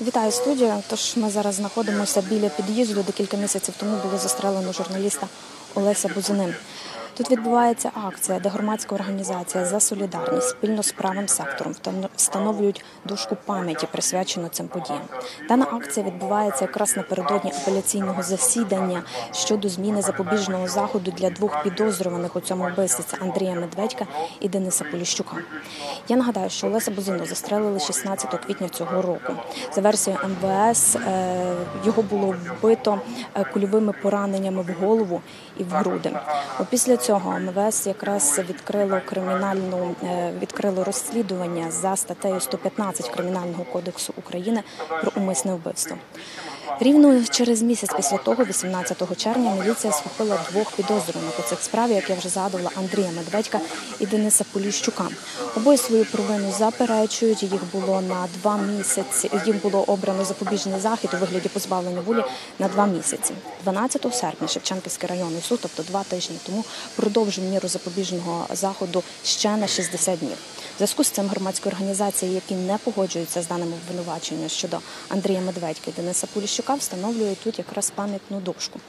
Вітаю студію. Тож ми зараз знаходимося біля під'їзду, де кілька місяців тому було застрелено журналіста Олеся Бузини. Тут відбувається акція, де громадська організація за солідарність спільно з правим сектором встановлюють дошку пам'яті, присвячену цим подіям. Дана акція відбувається якраз напередодні апеляційного засідання щодо зміни запобіжного заходу для двох підозрюваних у цьому вбивстві – це Андрія Медведька і Дениса Поліщука. Я нагадаю, що Олеся Бузину застрелили 16 квітня цього року. За версією МВС е, його було вбито е, кульовими пораненнями в голову і в груди. Опісля цього МВС якраз відкрило кримінальну е, відкрило розслідування за статтею 115 Кримінального кодексу України про умисне вбивство. Рівно через місяць після того, 18 червня, міліція схопила двох підозрюваних у цих справі, як я вже згадувала, Андрія Медведька і Дениса Поліщука. Обоє свою провину заперечують. Їх було на два місяці. Їм було обрано запобіжний захід у вигляді позбавлення волі на два місяці. 12 серпня Шевченківський районний суд, тобто два тижні тому, продовжив міру запобіжного заходу ще на 60 днів. В зв'язку з цим громадські організації, які не погоджуються з даним обвинуваченням щодо Андрія Медведька і Дениса Поліщука, встановлюють тут якраз пам'ятну дошку.